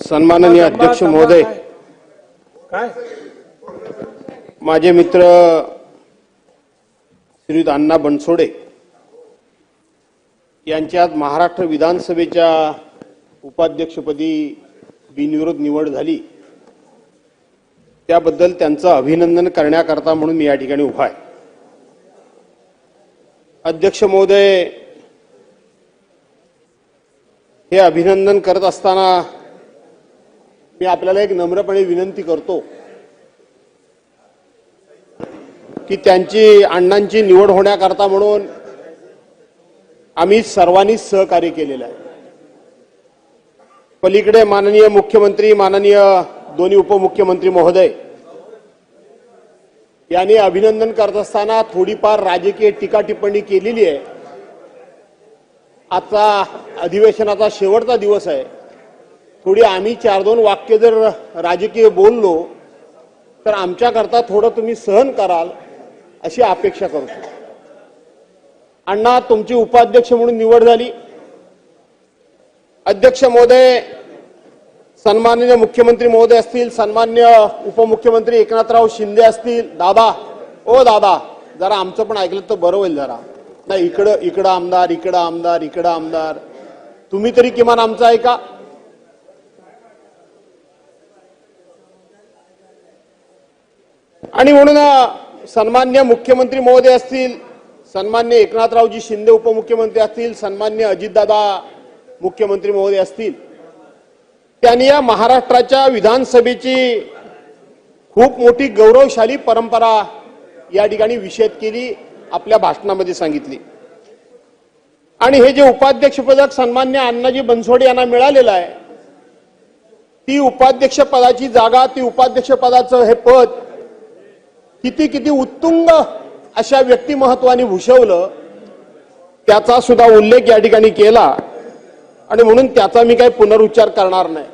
सन्माननीय अध्यक्ष महोदय. काय? माझे मित्र श्रीयुत अण्णा बनसोडे यांची आज महाराष्ट्र विधानसभेच्या उपाध्यक्षपदी बिनविरोध निवड झाली. त्याबद्दल त्यांचं अभिनंदन करण्याकरता म्हणून मी या ठिकाणी उभा आहे. अध्यक्ष महोदय हे अभिनंदन करत असताना मी आपल्याला एक नम्रपणे विनंती करतो की त्यांची अण्णांची निवड होण्याकरता म्हणून आम्ही सर्वांनी सहकार्य केलेलं आहे. पलीकडे माननीय मुख्यमंत्री माननीय दोन्ही उपमुख्यमंत्री महोदय यांनी अभिनंदन करत असताना थोडीफार राजकीय टीका टिप्पणी केलेली आहे. आजचा अधिवेशनाचा शेवटचा दिवस आहे. थोडी आम्ही चार दोन वाक्य जर राजकीय बोललो तर आमच्याकरता थोडं तुम्ही सहन कराल अशी अपेक्षा करतो अण्णा तुमची उपाध्यक्ष म्हणून निवड झाली. अध्यक्ष महोदय सन्माननीय मुख्यमंत्री महोदय असतील सन्मान्य उपमुख्यमंत्री एकनाथराव शिंदे असतील. दादा ओ दादा जरा आमचं पण ऐकलं तर बरं होईल जरा. नाही इकडं इकडं आमदार इकडं आमदार इकडं आमदार. तुम्ही तरी किमान आमचं ऐका. आणि म्हणून सन्मान्य मुख्यमंत्री महोदय असतील सन्मान्य एकनाथरावजी शिंदे उपमुख्यमंत्री असतील सन्मान्य अजितदादा मुख्यमंत्री महोदय असतील त्यांनी या महाराष्ट्राच्या विधानसभेची खूप मोठी गौरवशाली परंपरा या ठिकाणी विषद केली आपल्या भाषणामध्ये सांगितली. आणि हे जे उपाध्यक्षपदक सन्मान्य अण्णाजी बनसोडे यांना मिळालेलं आहे ती उपाध्यक्षपदाची जागा ती उपाध्यक्षपदाचं हे पद किती किती उत्तुंग अशा व्यक्तिमत्वाने भूषवलं त्याचा सुद्धा उल्लेख या ठिकाणी केला. आणि म्हणून त्याचा मी काही पुनरुच्चार करणार नाही.